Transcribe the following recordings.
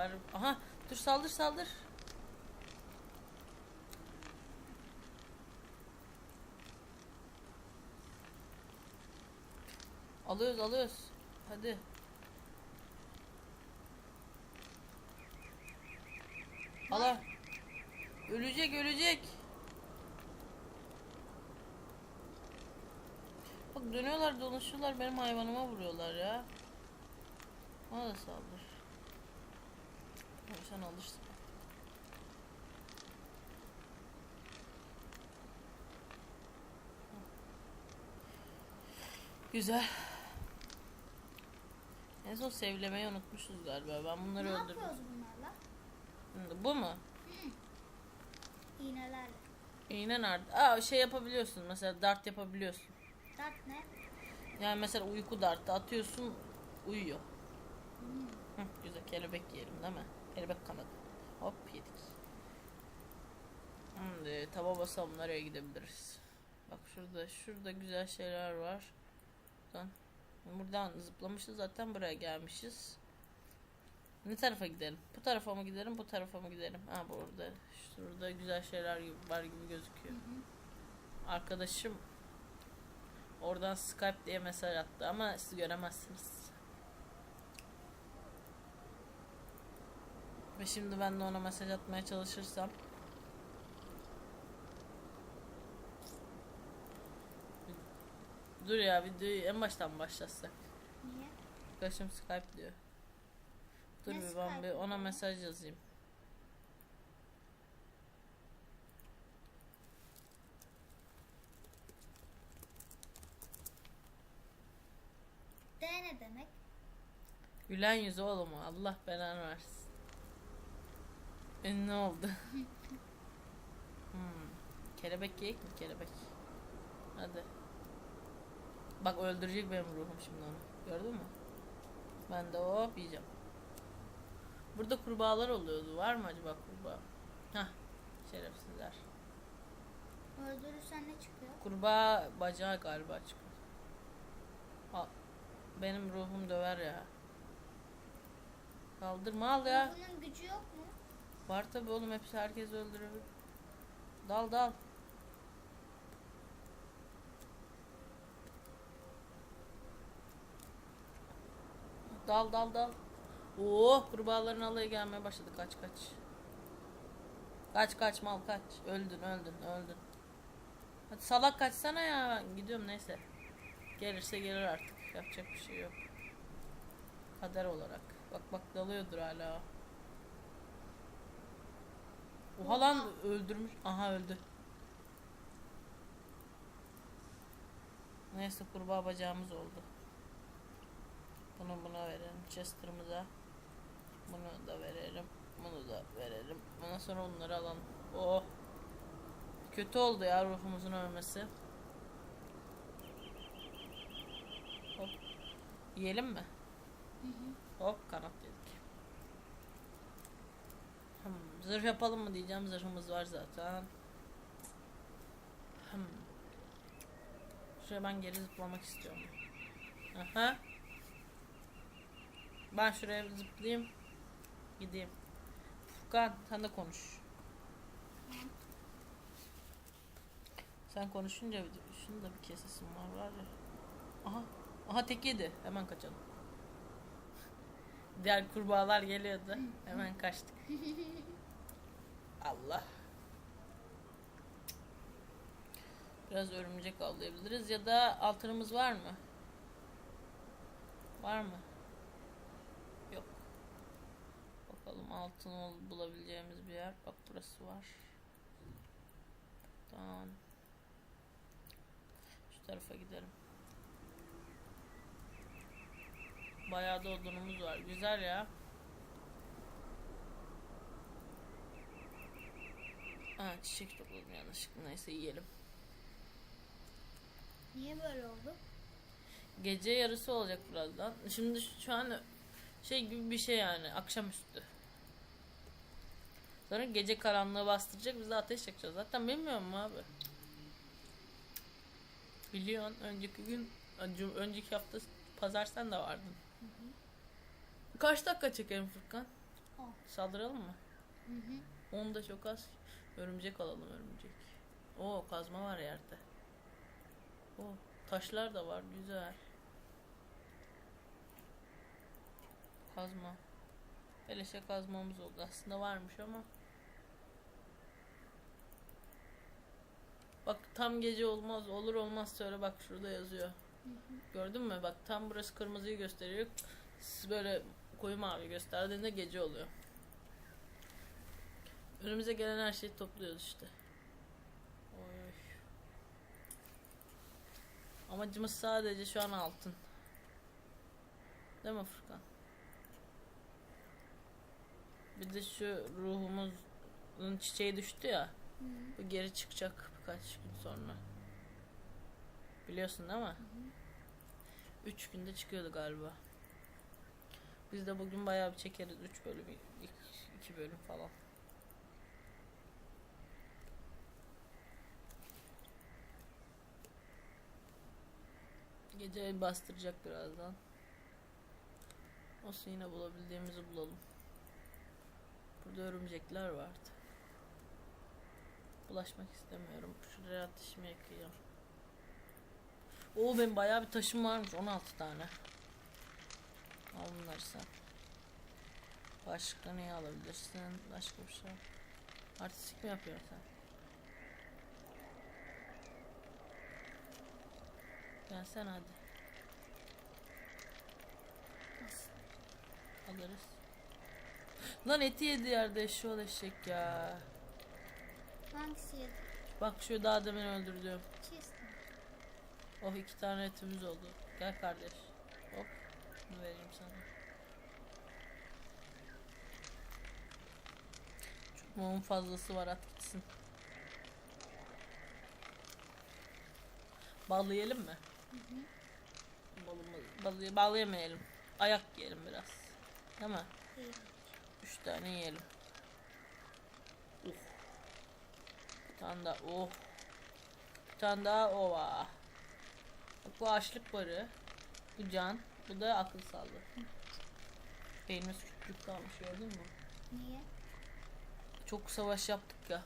Var. Aha dur saldır saldır. Alıyoruz alıyoruz. Hadi. Ala. Ölecek ölecek. Bak dönüyorlar dolaşıyorlar benim hayvanıma vuruyorlar ya. Bana da saldır. Sen alırsın. Güzel. En son sevlemeyi unutmuşuz galiba. Ben bunları Ne öldürdüm. yapıyoruz bunlarla? Hı, Bu mu? İğnelerle. İğne nerede? Aa şey yapabiliyorsun. Mesela dart yapabiliyorsun. Dart ne? Yani mesela uyku dartı atıyorsun uyuyor. Hı, güzel kelebek yiyelim değil mi? Kelebek kanadı. Hop yedik. Şimdi taba basalım nereye gidebiliriz? Bak şurada şurada güzel şeyler var. Buradan, buradan zıplamışız zaten buraya gelmişiz. Ne tarafa gidelim? Bu tarafa mı gidelim, bu tarafa mı gidelim? Ha burada. Şurada güzel şeyler gibi- var gibi gözüküyor. Arkadaşım oradan Skype diye mesaj attı ama siz göremezsiniz. Ve şimdi ben de ona mesaj atmaya çalışırsam Dur ya videoyu en baştan başlatsak. Niye? Arkadaşım Skype diyor. Dur Ne bir ben bir ona mesaj yazayım. D ne demek? Gülen yüzü oğlum. Allah belanı versin. Ünlü oldu. hmm. Kelebek yiyek mi kelebek? Hadi. Bak öldürecek benim ruhum şimdi onu. Gördün mü? Ben de hop yiyeceğim. Burada kurbağalar oluyordu. Var mı acaba kurbağa? Hah. Şerefsizler. Öldürürsen ne çıkıyor? Kurbağa bacağı galiba çıkıyor. Al. Benim ruhum döver ya. Kaldırma al ya. Bunun gücü yok mu? Var tabi oğlum hepsi herkes öldürür. Dal dal. Dal dal dal. Oo kurbağaların alayı gelmeye başladı. Kaç kaç. Kaç kaç mal kaç. Öldün öldün öldün. Hadi salak kaçsana ya. Gidiyorum neyse. Gelirse gelir artık. Yapacak bir şey yok. Kader olarak. Bak bak dalıyordur hala. O. Oha lan öldürmüş. Aha öldü. Neyse kurbağa bacağımız oldu. Bunu buna verelim. Chester'ımıza. Bunu da verelim. Bunu da verelim. Ondan sonra onları alalım. Oh. Kötü oldu ya ruhumuzun ölmesi. Hop. Yiyelim mi? Hop kanat yedik. Hmm, zırh yapalım mı diyeceğim. Zırhımız var zaten. Hmm. Şuraya ben geri zıplamak istiyorum. Aha. Ben şuraya zıplayayım. Gideyim. Furkan sen de konuş. Sen konuşunca şunu da bir kesesim var var ya. Aha. Aha tek yedi. Hemen kaçalım. Diğer kurbağalar geliyordu. Hemen kaçtık. Allah. Biraz örümcek avlayabiliriz ya da altınımız var mı? Var mı? Yok. Bakalım altın bulabileceğimiz bir yer. Bak burası var. Tamam. Şu tarafa gidelim. Bayağı da odunumuz var. Güzel ya. Aa çiçek topladım yanlışlıkla. Neyse yiyelim. Niye böyle oldu? Gece yarısı olacak birazdan. Şimdi şu- an şey gibi bir şey yani akşamüstü. Sonra gece karanlığı bastıracak biz de ateş yakacağız. Zaten bilmiyor musun abi? Biliyorsun önceki gün önce- önceki hafta pazar sen de vardın. Kaç dakika çekelim Furkan? On. Saldıralım mı? Hı hı. 10 da çok az. Örümcek alalım örümcek. Oo kazma var yerde. Oo taşlar da var güzel. Kazma. Beleşe kazmamız oldu. Aslında varmış ama. Bak tam gece olmaz olur olmaz söyle bak şurada yazıyor. Gördün mü? Bak tam burası kırmızıyı gösteriyor. Siz böyle koyu mavi gösterdiğinde gece oluyor. Önümüze gelen her şeyi topluyoruz işte. Oy. Amacımız sadece şu an altın. Değil mi Furkan? Bir de şu ruhumuzun çiçeği düştü ya. Hı. Bu geri çıkacak birkaç gün sonra. Biliyorsun değil mi? Üç günde çıkıyordu galiba. Biz de bugün bayağı bir çekeriz. Üç bölüm, iki- iki bölüm falan. Gece bastıracak birazdan. Olsun yine bulabildiğimizi bulalım. Burada örümcekler vardı. Bulaşmak istemiyorum. Şuraya ateşimi yakayım. Oo benim bayağı bir taşım varmış. 16 tane. Al bunları sen. Başka neyi alabilirsin? Başka bir şey. Artistik mi yapıyorsun sen? Gelsen hadi. Alırız. Lan eti yedi yerde şu eşek ya. Hangisi yedi? Bak şu daha demin öldürdüğüm. Çiz. Oh iki tane etimiz oldu. Gel kardeş. Hop. Bunu vereyim sana. Çok mumun fazlası var at gitsin. Bal yiyelim mi? Balımı, balı, bal yemeyelim. Ayak yiyelim biraz. Değil mi? İyi. Üç tane yiyelim. Uh. Bir tane daha. Oh. Bir tane daha ova. Bak bu açlık barı. Bu can. Bu da akıl sağlığı. Beynimiz küçük kalmış gördün mü? Niye? Çok savaş yaptık ya.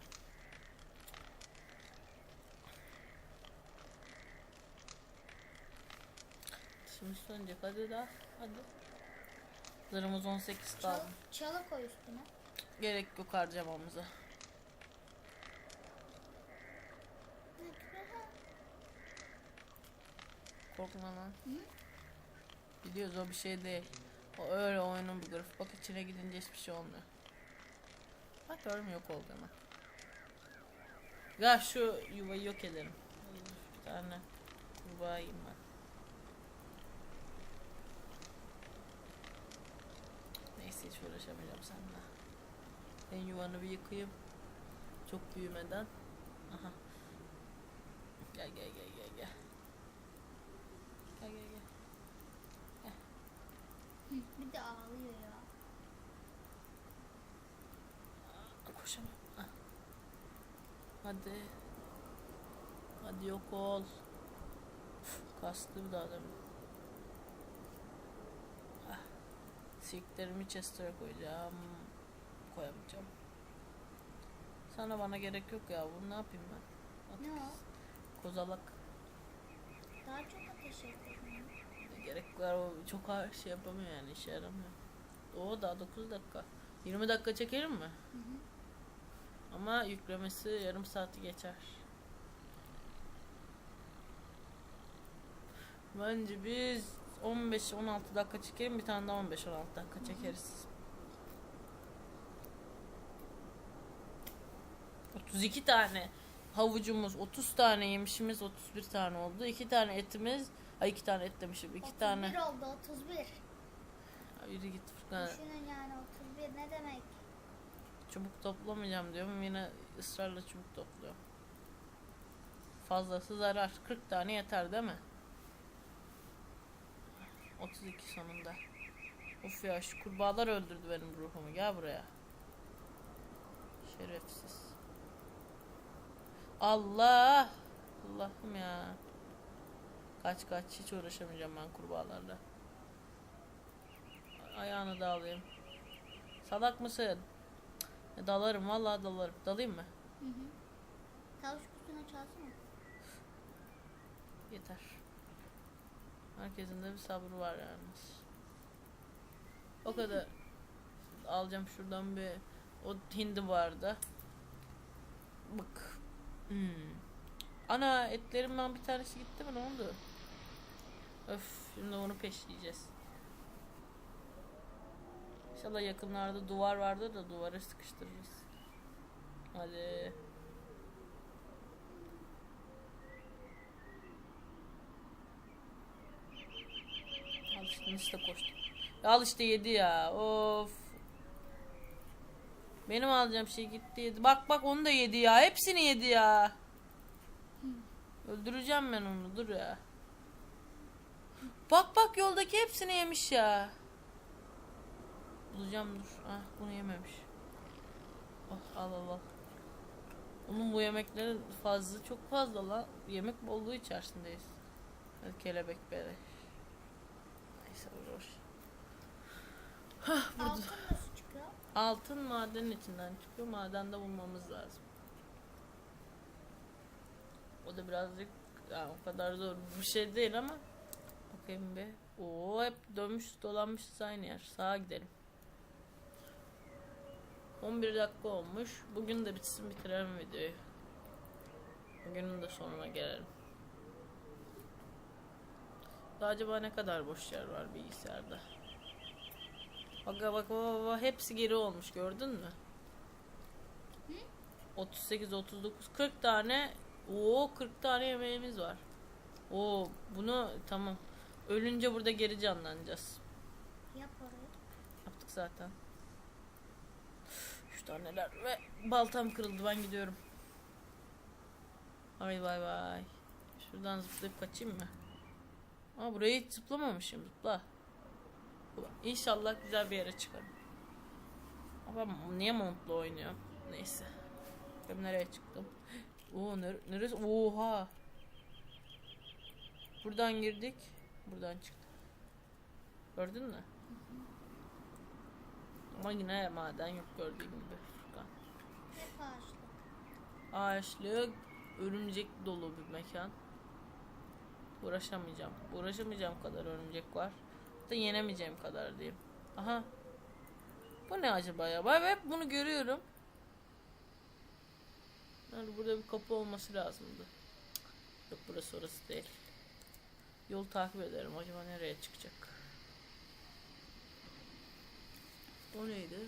Şimdi sönecek hadi daha. Hadi. Zırhımız 18 kaldı. Çalı, koy üstüne. Gerek yok harcamamıza. Korkma lan. Hı? Biliyoruz o bir şey değil. O öyle oyunun bir grafik. Bak içine gidince hiçbir şey olmuyor. Bak gördüm yok oldu hemen. Gel şu yuvayı yok edelim. Bir tane yuva yiyeyim ben. Neyse hiç uğraşamayacağım seninle. Ben yuvanı bir yıkayayım. Çok büyümeden. Aha. Gel gel gel gel gel. Gel gel gel. Hı, Bir de ağlıyor ya. Ah. Hadi. Hadi yok ol. Uf, Kastı bir daha demin. Ah. Silklerimi Chester'a koyacağım. Koyamayacağım. Sana bana gerek yok ya. Bunu ne yapayım ben? At Ne o? Kozalak. Daha çok ateş yakıyor. Ne gerek var o çok ağır şey yapamıyor yani işe yaramıyor. O daha 9 dakika. 20 dakika çekelim mi? Hı hı. Ama yüklemesi yarım saati geçer. Bence biz 15-16 dakika çekelim bir tane daha 15-16 dakika çekeriz. 32 tane havucumuz, 30 tane yemişimiz, 31 tane oldu. 2 tane etimiz, ay 2 tane et demişim. 2 31 tane. oldu 31. Ay, Yürü git Furkan. Düşünün yani 31 ne demek? Çubuk toplamayacağım diyorum yine ısrarla çubuk topluyorum. Fazlası zarar. 40 tane yeter değil mi? 32 sonunda. Of ya şu kurbağalar öldürdü benim ruhumu. Gel buraya. Şerefsiz. Allah! Allah'ım ya. Kaç kaç hiç uğraşamayacağım ben kurbağalarla. Ayağını da alayım. Salak mısın? Ya dalarım vallahi dalarım. Dalayım mı? Hı hı. Tavuk kutusunu çalsana. Yeter. Herkesin de bir sabrı var yalnız. O kadar. Alacağım şuradan bir o hindi vardı. Bak. Hmm. Ana etlerimden bir tanesi gitti mi ne oldu? Öf şimdi onu peşleyeceğiz. İnşallah yakınlarda duvar vardır da duvara sıkıştırırız. Hadi. İşte da koştu. Al işte yedi ya. Of. Benim alacağım şey gitti yedi. Bak bak onu da yedi ya. Hepsini yedi ya. Öldüreceğim ben onu. Dur ya. Bak bak yoldaki hepsini yemiş ya. Bulacağım dur. Ah bunu yememiş. Oh, al al al. Onun bu yemeklerin fazla çok fazla lan. Yemek bolluğu içerisindeyiz. Kelebek bere. Neyse boş. Altın nasıl çıkıyor? Altın madenin içinden çıkıyor. Madende bulmamız lazım. O da birazcık yani o kadar zor bir şey değil ama bakayım bir. Oo hep dönmüş dolanmışız aynı yer. Sağa gidelim. 11 dakika olmuş. Bugün de bitsin bitirelim videoyu. Bugünün de sonuna gelelim. Daha acaba ne kadar boş yer var bilgisayarda? Bak bak bak bak, hepsi geri olmuş gördün mü? 38 39 40 tane Oo 40 tane yemeğimiz var. Oo bunu tamam. Ölünce burada geri canlanacağız. Yap orayı. Yaptık zaten. Şu taneler ve baltam kırıldı ben gidiyorum. Hadi bay bay. Şuradan zıplayıp kaçayım mı? Aa burayı hiç zıplamamışım zıpla. İnşallah güzel bir yere çıkarım. Ama niye montla oynuyorum? Neyse. Ben nereye çıktım? Oo nere neresi? Oha. Buradan girdik. Buradan çıktık. Gördün mü? Ama yine maden yok gördüğün gibi. Furkan. Hep ağaçlık. Ağaçlık, örümcek dolu bir mekan. Uğraşamayacağım. Uğraşamayacağım kadar örümcek var. Da yenemeyeceğim kadar diyeyim. Aha. Bu ne acaba ya? Ben hep bunu görüyorum. Yani burada bir kapı olması lazımdı. Yok burası orası değil. Yol takip ederim. Acaba nereye çıkacak? O neydi?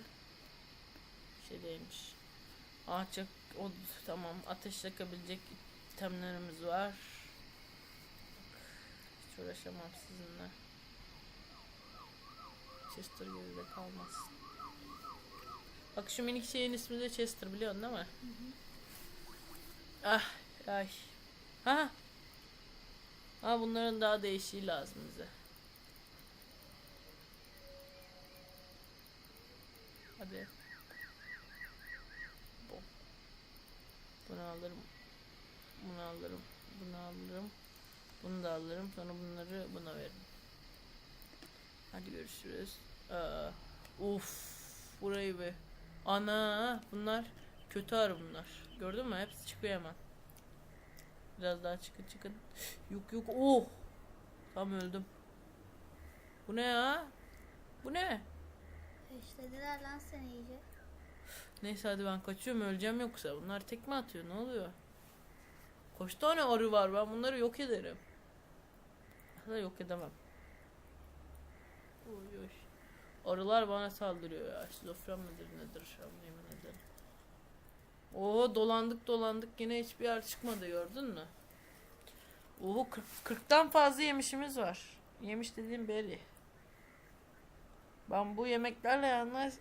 Bir şey değilmiş. Ağaç o tamam ateş yakabilecek itemlerimiz var. Hiç uğraşamam sizinle. Chester geride kalmaz. Bak şu minik şeyin ismi de Chester biliyorsun değil mi? Ah ay. Ha. Ha bunların daha değişiği lazım bize. Hadi. Bu. Bunu alırım. Bunu alırım. Bunu alırım. Bunu da alırım. Sonra bunları buna veririm. Hadi görüşürüz. Aa, uf. Burayı be. Ana bunlar kötü arı bunlar. Gördün mü? Hepsi çıkıyor hemen. Biraz daha çıkın çıkın. Yok yok. Oh. Tam öldüm. Bu ne ya? Bu ne? Peşlediler lan seni iyice. Neyse hadi ben kaçıyorum öleceğim yoksa. Bunlar tekme atıyor ne oluyor? Kaç tane arı var ben bunları yok ederim. Ya yok edemem. Oy oy. Arılar bana saldırıyor ya. Şizofren midir nedir yemin ederim. Oo dolandık dolandık yine hiçbir yer çıkmadı gördün mü? Oo 40, 40'tan fazla yemişimiz var. Yemiş dediğim belli. Ben bu yemeklerle yalnız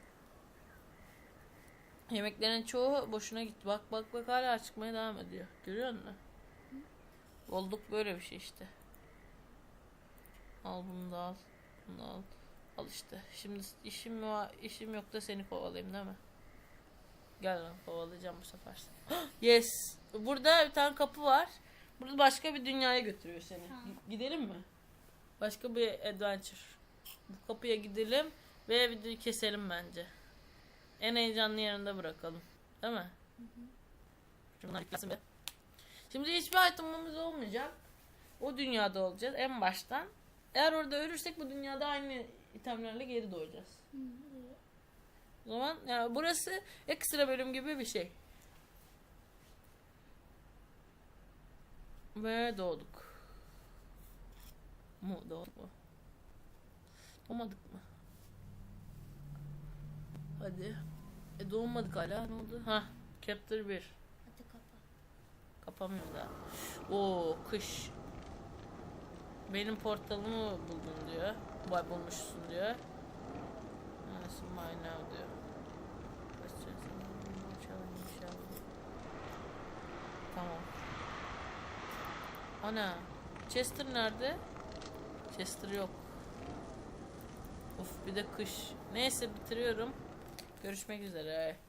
Yemeklerin çoğu boşuna gitti. Bak bak bak hala çıkmaya devam ediyor. Görüyor musun? Olduk böyle bir şey işte. Al bunu da al. Bunu da al. Al işte. Şimdi işim var, işim yok da seni kovalayayım değil mi? Gel lan kovalayacağım bu sefer yes. Burada bir tane kapı var. Burada başka bir dünyaya götürüyor seni. Tamam. Gidelim mi? Başka bir adventure. Bu kapıya gidelim ve videoyu keselim bence. En heyecanlı yerinde bırakalım. Değil mi? Yüklensin bir. Şimdi hiçbir itemimiz olmayacak. O dünyada olacağız en baştan. Eğer orada ölürsek bu dünyada aynı itemlerle geri doğacağız. O zaman yani burası ekstra bölüm gibi bir şey. Ve doğduk. Mu doğduk mu? Doğmadık mı? Hadi. E doğmadık hala. Ne oldu? Ha, chapter 1. Hadi kapa. Kapamıyor da. Oo, kış. Benim portalımı buldun diyor. Bulmuşsun diyor. Nasıl my now diyor. Tamam. Ana. Chester nerede? Chester yok. Of bir de kış. Neyse bitiriyorum. Görüşmek üzere.